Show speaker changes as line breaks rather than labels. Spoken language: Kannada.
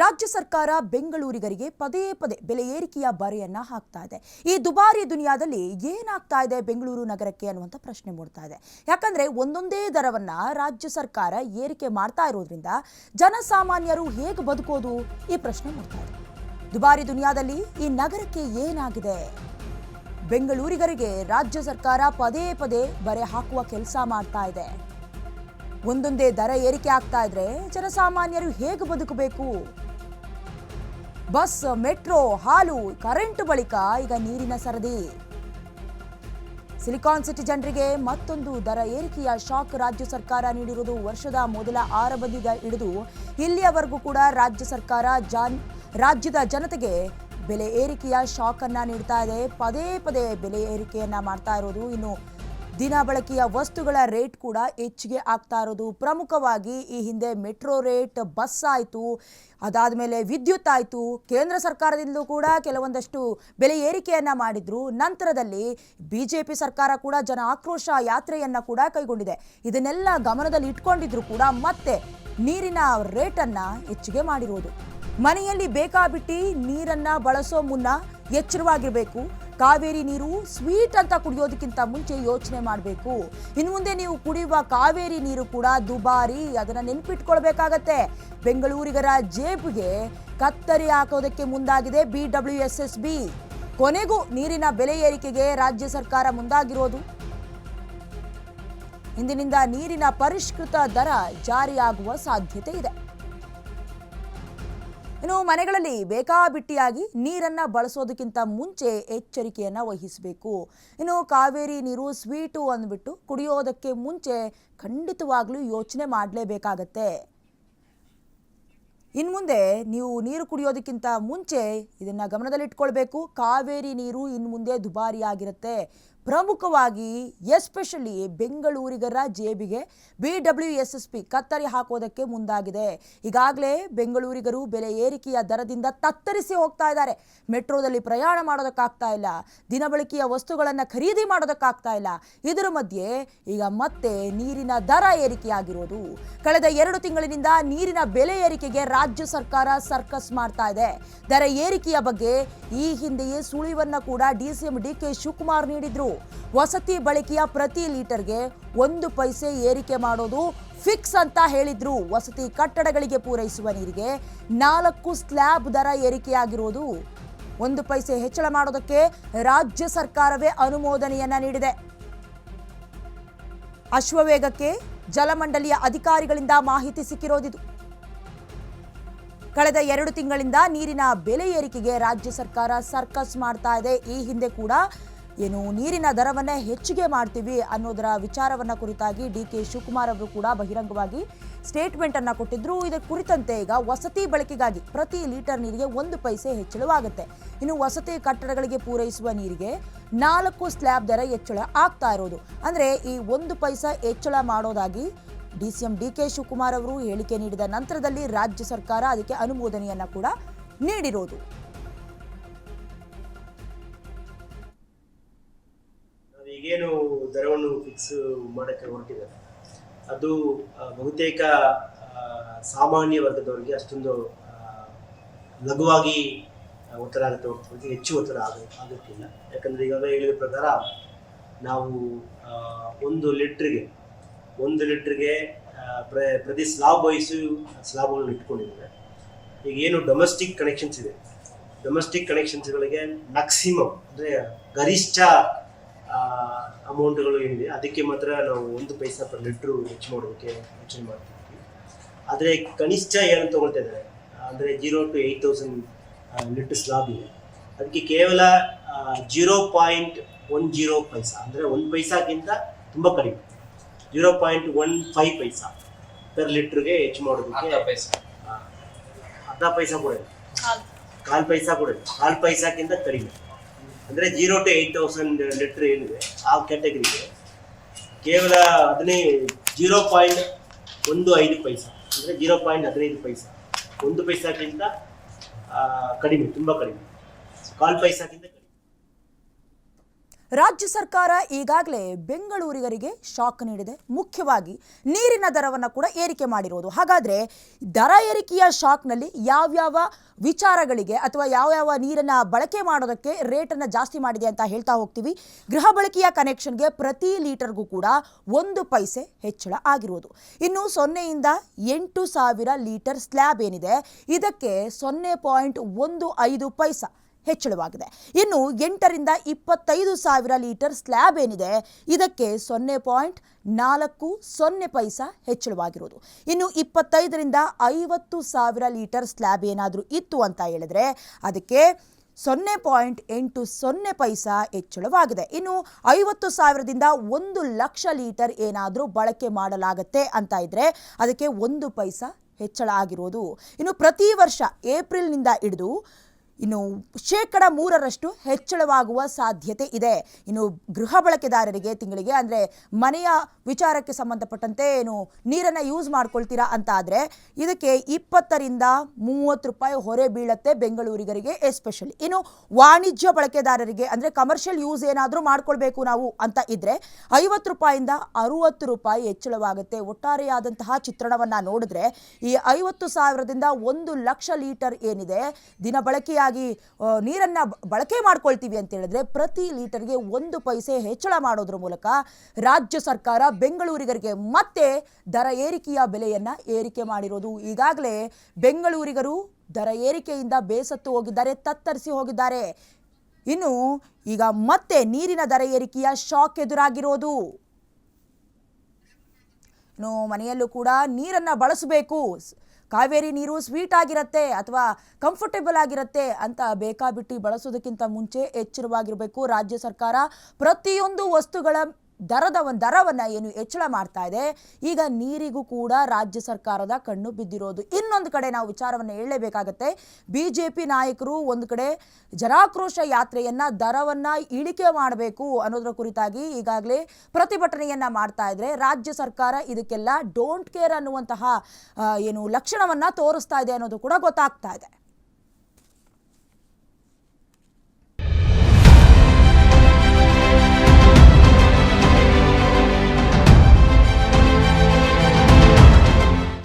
ರಾಜ್ಯ ಸರ್ಕಾರ ಬೆಂಗಳೂರಿಗರಿಗೆ ಪದೇ ಪದೇ ಬೆಲೆ ಏರಿಕೆಯ ಬರೆಯನ್ನ ಹಾಕ್ತಾ ಇದೆ. ಈ ದುಬಾರಿ ದುನಿಯಾದಲ್ಲಿ ಏನಾಗ್ತಾ ಇದೆ ಬೆಂಗಳೂರು ನಗರಕ್ಕೆ ಅನ್ನುವಂಥ ಪ್ರಶ್ನೆ ಮೂಡ್ತಾ ಇದೆ. ಯಾಕಂದ್ರೆ ಒಂದೊಂದೇ ದರವನ್ನ ರಾಜ್ಯ ಸರ್ಕಾರ ಏರಿಕೆ ಮಾಡ್ತಾ ಇರೋದ್ರಿಂದ ಜನಸಾಮಾನ್ಯರು ಹೇಗೆ ಬದುಕೋದು ಈ ಪ್ರಶ್ನೆ ಮೂಡ್ತಾ ಇದೆ. ದುಬಾರಿ ದುನಿಯಾದಲ್ಲಿ ಈ ನಗರಕ್ಕೆ ಏನಾಗಿದೆ? ಬೆಂಗಳೂರಿಗರಿಗೆ ರಾಜ್ಯ ಸರ್ಕಾರ ಪದೇ ಪದೇ ಬರೆ ಹಾಕುವ ಕೆಲಸ ಮಾಡ್ತಾ ಇದೆ. ಒಂದೊಂದೇ ದರ ಏರಿಕೆ ಆಗ್ತಾ ಇದ್ರೆ ಜನಸಾಮಾನ್ಯರು ಹೇಗೆ ಬದುಕಬೇಕು? ಬಸ್, ಮೆಟ್ರೋ, ಹಾಲು, ಕರೆಂಟ್ ಬಳಿಕ ಈಗ ನೀರಿನ ಸರದಿ. ಸಿಲಿಕಾನ್ ಸಿಟಿ ಜನರಿಗೆ ಮತ್ತೊಂದು ದರ ಏರಿಕೆಯ ಶಾಕ್ ರಾಜ್ಯ ಸರ್ಕಾರ ನೀಡಿರುವುದು ವರ್ಷದ ಮೊದಲ ಆರಂಭದಿಂದ ಹಿಡಿದು ಇಲ್ಲಿಯವರೆಗೂ ಕೂಡ ರಾಜ್ಯ ಸರ್ಕಾರ ಜಾನ್, ರಾಜ್ಯದ ಜನತೆಗೆ ಬೆಲೆ ಏರಿಕೆಯ ಶಾಕ್ ಅನ್ನ ನೀಡ್ತಾ ಇದೆ. ಪದೇ ಪದೇ ಬೆಲೆ ಏರಿಕೆಯನ್ನ ಮಾಡ್ತಾ ಇರೋದು ಇನ್ನು ದಿನ ಬಳಕೆಯ ವಸ್ತುಗಳ ರೇಟ್ ಕೂಡ ಹೆಚ್ಚಿಗೆ ಆಗ್ತಾ ಇರೋದು. ಪ್ರಮುಖವಾಗಿ ಈ ಹಿಂದೆ ಮೆಟ್ರೋ ರೇಟ್, ಬಸ್ ಆಯಿತು, ಅದಾದ ಮೇಲೆ ವಿದ್ಯುತ್ ಆಯಿತು. ಕೇಂದ್ರ ಸರ್ಕಾರದಿಂದಲೂ ಕೂಡ ಕೆಲವೊಂದಷ್ಟು ಬೆಲೆ ಏರಿಕೆಯನ್ನು ಮಾಡಿದ್ರು. ನಂತರದಲ್ಲಿ ಬಿ ಜೆ ಪಿ ಸರ್ಕಾರ ಕೂಡ ಜನ ಆಕ್ರೋಶ ಯಾತ್ರೆಯನ್ನು ಕೂಡ ಕೈಗೊಂಡಿದೆ. ಇದನ್ನೆಲ್ಲ ಗಮನದಲ್ಲಿ ಇಟ್ಕೊಂಡಿದ್ರು ಕೂಡ ಮತ್ತೆ ನೀರಿನ ರೇಟನ್ನು ಹೆಚ್ಚಿಗೆ ಮಾಡಿರುವುದು ಮನೆಯಲ್ಲಿ ಬೇಕಾಬಿಟ್ಟಿ ನೀರನ್ನು ಬಳಸೋ ಮುನ್ನ ಎಚ್ಚರವಾಗಿರಬೇಕು. ಕಾವೇರಿ ನೀರು ಸ್ವೀಟ್ ಅಂತ ಕುಡಿಯೋದಕ್ಕಿಂತ ಮುಂಚೆ ಯೋಚನೆ ಮಾಡಬೇಕು. ಇನ್ನು ಮುಂದೆ ನೀವು ಕುಡಿಯುವ ಕಾವೇರಿ ನೀರು ಕೂಡ ದುಬಾರಿ. ಅದನ್ನು ನೆನ್ಪಿಟ್ಕೊಳ್ಬೇಕಾಗತ್ತೆ. ಬೆಂಗಳೂರಿಗರ ಜೇಬಿಗೆ ಕತ್ತರಿ ಹಾಕೋದಕ್ಕೆ ಮುಂದಾಗಿದೆ B W S S B. ಕೊನೆಗೂ ನೀರಿನ ಬೆಲೆ ಏರಿಕೆಗೆ ರಾಜ್ಯ ಸರ್ಕಾರ ಮುಂದಾಗಿರೋದು. ಇಂದಿನಿಂದ ನೀರಿನ ಪರಿಷ್ಕೃತ ದರ ಜಾರಿಯಾಗುವ ಸಾಧ್ಯತೆ ಇದೆ. ಇನ್ನು ಮನೆಗಳಲ್ಲಿ ಬೇಕಾಬಿಟ್ಟಿಯಾಗಿ ನೀರನ್ನ ಬಳಸೋದಕ್ಕಿಂತ ಮುಂಚೆ ಎಚ್ಚರಿಕೆಯನ್ನು ವಹಿಸಬೇಕು. ಇನ್ನು ಕಾವೇರಿ ನೀರು ಸ್ವೀಟು ಅಂದ್ಬಿಟ್ಟು ಕುಡಿಯೋದಕ್ಕೆ ಮುಂಚೆ ಖಂಡಿತವಾಗಲೂ ಯೋಚನೆ ಮಾಡಲೇಬೇಕಾಗತ್ತೆ. ಇನ್ನು ಮುಂದೆ ನೀವು ನೀರು ಕುಡಿಯೋದಕ್ಕಿಂತ ಮುಂಚೆ ಇದನ್ನ ಗಮನದಲ್ಲಿಟ್ಕೊಳ್ಬೇಕು. ಕಾವೇರಿ ನೀರು ಇನ್ನು ಮುಂದೆ ದುಬಾರಿಯಾಗಿರುತ್ತೆ. ಪ್ರಮುಖವಾಗಿ, ಎಸ್ಪೆಷಲಿ ಬೆಂಗಳೂರಿಗರ ಜೇಬಿಗೆ B W S S P ಕತ್ತರಿ ಹಾಕೋದಕ್ಕೆ ಮುಂದಾಗಿದೆ. ಈಗಾಗಲೇ ಬೆಂಗಳೂರಿಗರು ಬೆಲೆ ಏರಿಕೆಯ ದರದಿಂದ ತತ್ತರಿಸಿ ಹೋಗ್ತಾ ಇದ್ದಾರೆ. ಮೆಟ್ರೋದಲ್ಲಿ ಪ್ರಯಾಣ ಮಾಡೋದಕ್ಕಾಗ್ತಾ ಇಲ್ಲ. ದಿನಬಳಕೆಯ ವಸ್ತುಗಳನ್ನು ಖರೀದಿ ಮಾಡೋದಕ್ಕಾಗ್ತಾ ಇಲ್ಲ. ಇದರ ಮಧ್ಯೆ ಈಗ ಮತ್ತೆ ನೀರಿನ ದರ ಏರಿಕೆಯಾಗಿರೋದು. ಕಳೆದ ಎರಡು ತಿಂಗಳಿನಿಂದ ನೀರಿನ ಬೆಲೆ ಏರಿಕೆಗೆ ರಾಜ್ಯ ಸರ್ಕಾರ ಸರ್ಕಸ್ ಮಾಡ್ತಾ ಇದೆ. ದರ ಏರಿಕೆಯ ಬಗ್ಗೆ ಈ ಹಿಂದೆಯೇ ಸುಳಿವನ್ನು ಕೂಡ D C M D K Shivakumar ನೀಡಿದ್ರು. ವಸತಿ ಬಳಕೆಯ ಪ್ರತಿ ಲೀಟರ್ಗೆ ಒಂದು ಪೈಸೆ ಏರಿಕೆ ಮಾಡೋದು ಫಿಕ್ಸ್ ಅಂತ ಹೇಳಿದ್ರು. ವಸತಿ ಕಟ್ಟಡಗಳಿಗೆ ಪೂರೈಸುವ ನೀರಿಗೆ ನಾಲ್ಕು ಸ್ಲ್ಯಾಬ್ ದರ ಏರಿಕೆಯಾಗಿರೋದು. ಒಂದು ಪೈಸೆ ಹೆಚ್ಚಳ ಮಾಡೋದಕ್ಕೆ ರಾಜ್ಯ ಸರ್ಕಾರವೇ ಅನುಮೋದನೆಯನ್ನ ನೀಡಿದೆ. ಅಶ್ವವೇಗಕ್ಕೆ ಜಲಮಂಡಳಿಯ ಅಧಿಕಾರಿಗಳಿಂದ ಮಾಹಿತಿ ಸಿಕ್ಕಿರೋದಿದು. ಕಳೆದ ಎರಡು ತಿಂಗಳಿಂದ ನೀರಿನ ಬೆಲೆ ಏರಿಕೆಗೆ ರಾಜ್ಯ ಸರ್ಕಾರ ಸರ್ಕಸ್ ಮಾಡ್ತಾ ಇದೆ. ಈ ಹಿಂದೆ ಕೂಡ ಏನು ನೀರಿನ ದರವನ್ನೇ ಹೆಚ್ಚಿಗೆ ಮಾಡ್ತೀವಿ ಅನ್ನೋದರ ವಿಚಾರವನ್ನ ಕುರಿತಾಗಿ ಡಿ ಕೆ ಶಿವಕುಮಾರ್ ಅವರು ಕೂಡ ಬಹಿರಂಗವಾಗಿ ಸ್ಟೇಟ್ಮೆಂಟ್ ಅನ್ನ ಕೊಟ್ಟಿದ್ರು. ಇದರ ಕುರಿತಂತೆ ಈಗ ವಸತಿ ಬಳಕೆಗಾಗಿ ಪ್ರತಿ ಲೀಟರ್ ನೀರಿಗೆ ಒಂದು ಪೈಸೆ ಹೆಚ್ಚಳವಾಗುತ್ತೆ. ಇನ್ನು ವಸತಿ ಕಟ್ಟಡಗಳಿಗೆ ಪೂರೈಸುವ ನೀರಿಗೆ ನಾಲ್ಕು ಸ್ಲ್ಯಾಬ್ ದರ ಹೆಚ್ಚಳ ಆಗ್ತಾ ಇರೋದು. ಅಂದ್ರೆ ಈ ಒಂದು ಪೈಸಾ ಹೆಚ್ಚಳ ಮಾಡೋದಾಗಿ D C M D K Shivakumar ಅವರು ಹೇಳಿಕೆ ನೀಡಿದ ನಂತರದಲ್ಲಿ ರಾಜ್ಯ ಸರ್ಕಾರ ಅದಕ್ಕೆ ಅನುಮೋದನೆಯನ್ನ ಕೂಡ ನೀಡಿರೋದು.
ದರವನ್ನು ಫಿಕ್ಸ್ ಮಾಡಕ್ಕೆ ಹೊರಟಿದ್ದಾರೆ ಅದು ಬಹುತೇಕ ಸಾಮಾನ್ಯ ವರ್ಗದವರಿಗೆ ಅಷ್ಟೊಂದು ಲಘುವಾಗಿ ಒತ್ತಡ ಆಗುತ್ತೆ. ಹೊರತು ಹೆಚ್ಚು ಒತ್ತಡ ಆಗ, ಆಗುತ್ತಿಲ್ಲ. ಯಾಕಂದರೆ ಈಗಾಗಲೇ ಹೇಳಿದ ಪ್ರಕಾರ, ನಾವು ಒಂದು ಲೀಟ್ರಿಗೆ ಒಂದು ಲೀಟ್ರಿಗೆ ಪ್ರ, ಪ್ರತಿ ಸ್ಲಾಬ್ ವಯಸ್ಸು ಸ್ಲಾಬ್ಗಳನ್ನು ಇಟ್ಕೊಂಡಿದ್ದಾರೆ ಈಗ ಏನು ಡೊಮೆಸ್ಟಿಕ್ ಕನೆಕ್ಷನ್ಸ್ ಇದೆ. ಡೊಮೆಸ್ಟಿಕ್ ಕನೆಕ್ಷನ್ಸ್ಗಳಿಗೆ ಮ್ಯಾಕ್ಸಿಮಮ್ ಅಂದರೆ ಗರಿಷ್ಠ ಅಮೌಂಟ್ಗಳು ಏನಿದೆ ಅದಕ್ಕೆ ಮಾತ್ರ ನಾವು ಒಂದು ಪೈಸಾ ಪರ್ ಲೀಟ್ರು ಹೆಚ್ಚು ಮಾಡೋಕೆ ಯೋಚನೆ ಮಾಡ್ತಿದ್ವಿ. ಆದರೆ ಕನಿಷ್ಠ ಏನು ತೊಗೊಳ್ತಾ ಇದ್ದಾರೆ ಅಂದರೆ zero to eight thousand litre slab ಇದೆ. ಅದಕ್ಕೆ ಕೇವಲ zero point one zero paisa ಅಂದರೆ ಒಂದು ಪೈಸಾಗಿಂತ ತುಂಬ ಕಡಿಮೆ. Zero point one five paisa per ಲೀಟ್ರಿಗೆ ಹೆಚ್ಚು ಮಾಡೋದಕ್ಕೆ
ಅರ್ಧ ಪೈಸೆ.
ಅರ್ಧ ಪೈಸಾ ಕೂಡ ಇಲ್ಲ ಕಾಲ್ ಪೈಸಾ ಕೂಡ ಇಲ್ಲ ಕಾಲ್ ಪೈಸಾಕ್ಕಿಂತ ಕಡಿಮೆ. ಅಂದರೆ zero to eight thousand litre ಏನಿದೆ ಆ ಕ್ಯಾಟಗರಿಗೆ ಕೇವಲ ಹದಿನೈದು ಜೀರೋ ಪಾಯಿಂಟ್ ಒಂದು ಐದು ಪೈಸಾ, ಅಂದರೆ ಜೀರೋ ಪಾಯಿಂಟ್ ಹದಿನೈದು ಪೈಸಾ. ಒಂದು ಪೈಸಾಕ್ಕಿಂತ ಕಡಿಮೆ, ತುಂಬ ಕಡಿಮೆ. ಕಾಲ್ ಪೈಸಾಕ್ಕಿಂತ
ರಾಜ್ಯ ಸರ್ಕಾರ ಈಗಾಗಲೇ ಬೆಂಗಳೂರಿಗರಿಗೆ ಶಾಕ್ ನೀಡಿದೆ. ಮುಖ್ಯವಾಗಿ ನೀರಿನ ದರವನ್ನು ಕೂಡ ಏರಿಕೆ ಮಾಡಿರೋದು. ಹಾಗಾದರೆ ದರ ಏರಿಕೆಯ ಶಾಕ್ನಲ್ಲಿ ಯಾವ್ಯಾವ ವಿಚಾರಗಳಿಗೆ ಅಥವಾ ಯಾವ್ಯಾವ ನೀರನ್ನು ಬಳಕೆ ಮಾಡೋದಕ್ಕೆ ರೇಟನ್ನು ಜಾಸ್ತಿ ಮಾಡಿದೆ ಅಂತ ಹೇಳ್ತಾ ಹೋಗ್ತೀವಿ. ಗೃಹ ಬಳಕೆಯ ಕನೆಕ್ಷನ್ಗೆ ಪ್ರತಿ ಲೀಟರ್ಗೂ ಕೂಡ ಒಂದು ಪೈಸೆ ಹೆಚ್ಚಳ ಆಗಿರುವುದು ಇನ್ನು ಸೊನ್ನೆಯಿಂದ ಎಂಟು ಸಾವಿರ ಲೀಟರ್ ಸ್ಲ್ಯಾಬ್ ಏನಿದೆ. ಇದಕ್ಕೆ ಸೊನ್ನೆ ಪಾಯಿಂಟ್ ಒಂದು ಐದು ಪೈಸಾ. ಹೆಚ್ಚಳವಾಗಿದೆ. ಇನ್ನು ಎಂಟರಿಂದ ಇಪ್ಪತ್ತೈದು ಸಾವಿರ ಲೀಟರ್ ಸ್ಲ್ಯಾಬ್ ಏನಿದೆ, ಇದಕ್ಕೆ ಸೊನ್ನೆ ಪಾಯಿಂಟ್ ನಾಲ್ಕು ಸೊನ್ನೆ ಪೈಸಾ ಹೆಚ್ಚಳವಾಗಿರುವುದು. ಇನ್ನು ಇಪ್ಪತ್ತೈದರಿಂದ ಐವತ್ತು ಸಾವಿರ ಲೀಟರ್ ಸ್ಲ್ಯಾಬ್ ಏನಾದರೂ ಇತ್ತು ಅಂತ ಹೇಳಿದ್ರೆ, ಅದಕ್ಕೆ ಸೊನ್ನೆ ಪಾಯಿಂಟ್ ಎಂಟು ಸೊನ್ನೆ ಪೈಸಾ ಹೆಚ್ಚಳವಾಗಿದೆ. ಇನ್ನು ಐವತ್ತು ಸಾವಿರದಿಂದ ಒಂದು ಲಕ್ಷ ಲೀಟರ್ ಏನಾದರೂ ಬಳಕೆ ಮಾಡಲಾಗತ್ತೆ ಅಂತ ಇದ್ದರೆ ಅದಕ್ಕೆ ಒಂದು ಪೈಸಾ ಹೆಚ್ಚಳ ಆಗಿರೋದು ಇನ್ನು ಪ್ರತಿ ವರ್ಷ ಏಪ್ರಿಲ್ನಿಂದ ಹಿಡಿದು ಇನ್ನು ಶೇಕಡ ಮೂರರಷ್ಟು ಹೆಚ್ಚಳವಾಗುವ ಸಾಧ್ಯತೆ ಇದೆ. ಇನ್ನು ಗೃಹ ಬಳಕೆದಾರರಿಗೆ ತಿಂಗಳಿಗೆ ಅಂದರೆ ಮನೆಯ ವಿಚಾರಕ್ಕೆ ಸಂಬಂಧಪಟ್ಟಂತೆ ಏನು ನೀರನ್ನು ಯೂಸ್ ಮಾಡ್ಕೊಳ್ತೀರಾ ಅಂತ ಆದರೆ ಇದಕ್ಕೆ ಇಪ್ಪತ್ತರಿಂದ ಮೂವತ್ತು ರೂಪಾಯಿ ಹೊರೆ ಬೀಳತ್ತೆ ಬೆಂಗಳೂರಿಗರಿಗೆ ಎಸ್ಪೆಷಲಿ ಇನ್ನು ವಾಣಿಜ್ಯ ಬಳಕೆದಾರರಿಗೆ ಅಂದರೆ ಕಮರ್ಷಿಯಲ್ ಯೂಸ್ ಏನಾದರೂ ಮಾಡ್ಕೊಳ್ಬೇಕು ನಾವು ಅಂತ ಇದ್ದರೆ ಐವತ್ತು ರೂಪಾಯಿಂದ ಅರುವತ್ತು ರೂಪಾಯಿ ಹೆಚ್ಚಳವಾಗುತ್ತೆ. ಒಟ್ಟಾರೆಯಾದಂತಹ ಚಿತ್ರಣವನ್ನು ನೋಡಿದ್ರೆ ಈ ಐವತ್ತು ಸಾವಿರದಿಂದ ಒಂದು ಲಕ್ಷ ಲೀಟರ್ ಏನಿದೆ ದಿನ ಬಳಕೆಯಾಗಿ ಆ, ನೀರನ್ನು ಬಳಕೆ ಮಾಡ್ಕೊಳ್ತೀವಿ ಅಂತ ಹೇಳಿದ್ರೆ ಪ್ರತಿ ಲೀಟರ್ಗೆ ಒಂದು ಪೈಸೆ ಹೆಚ್ಚಳ ಮಾಡೋದ್ರ ಮೂಲಕ ರಾಜ್ಯ ಸರ್ಕಾರ ಬೆಂಗಳೂರಿಗರಿಗೆ ಮತ್ತೆ ದರ ಏರಿಕೆಯ ಬೆಲೆಯನ್ನು ಏರಿಕೆ ಮಾಡಿರೋದು. ಈಗಾಗಲೇ ಬೆಂಗಳೂರಿಗರು ದರ ಏರಿಕೆಯಿಂದ ಬೇಸತ್ತು ಹೋಗಿದ್ದಾರೆ ತತ್ತರಿಸಿ ಹೋಗಿದ್ದಾರೆ. ಇನ್ನು ಈಗ ಮತ್ತೆ ನೀರಿನ ದರ ಏರಿಕೆಯ ಶಾಕ್ ಎದುರಾಗಿರೋದು. ಇನ್ನು ಮನೆಯಲ್ಲೂ ಕೂಡ ನೀರನ್ನು ಬಳಸಬೇಕು. ಕಾವೇರಿ ನೀರು ಸ್ವೀಟ್ ಆಗಿರತ್ತೆ ಅಥವಾ ಕಂಫರ್ಟೇಬಲ್ ಆಗಿರತ್ತೆ ಅಂತ ಬೇಕಾಬಿಟ್ಟಿ ಬಳಸೋದಕ್ಕಿಂತ ಮುಂಚೆ ಎಚ್ಚರವಾಗಿರಬೇಕು. ರಾಜ್ಯ ಸರ್ಕಾರ ಪ್ರತಿಯೊಂದು ವಸ್ತುಗಳ ದರದ ಒಂದು ದರವನ್ನು ಏನು ಹೆಚ್ಚಳ ಮಾಡ್ತಾ ಇದೆ. ಈಗ ನೀರಿಗೂ ಕೂಡ ರಾಜ್ಯ ಸರ್ಕಾರದ ಕಣ್ಣು ಬಿದ್ದಿರೋದು. ಇನ್ನೊಂದು ಕಡೆ ನಾವು ವಿಚಾರವನ್ನು ಹೇಳಲೇಬೇಕಾಗತ್ತೆ. ಬಿ ಜೆ ಪಿ ನಾಯಕರು ಒಂದು ಕಡೆ ಜನಾಕ್ರೋಶ ಯಾತ್ರೆಯನ್ನ, ದರವನ್ನ ಇಳಿಕೆ ಮಾಡಬೇಕು ಅನ್ನೋದರ ಕುರಿತಾಗಿ ಈಗಾಗಲೇ ಪ್ರತಿಭಟನೆಯನ್ನು ಮಾಡ್ತಾ ಇದ್ರೆ ರಾಜ್ಯ ಸರ್ಕಾರ ಇದಕ್ಕೆಲ್ಲ ಡೋಂಟ್ ಕೇರ್ ಅನ್ನುವಂತಹ ಏನು ಲಕ್ಷಣವನ್ನ ತೋರಿಸ್ತಾ ಇದೆ ಅನ್ನೋದು ಕೂಡ ಗೊತ್ತಾಗ್ತಾ ಇದೆ.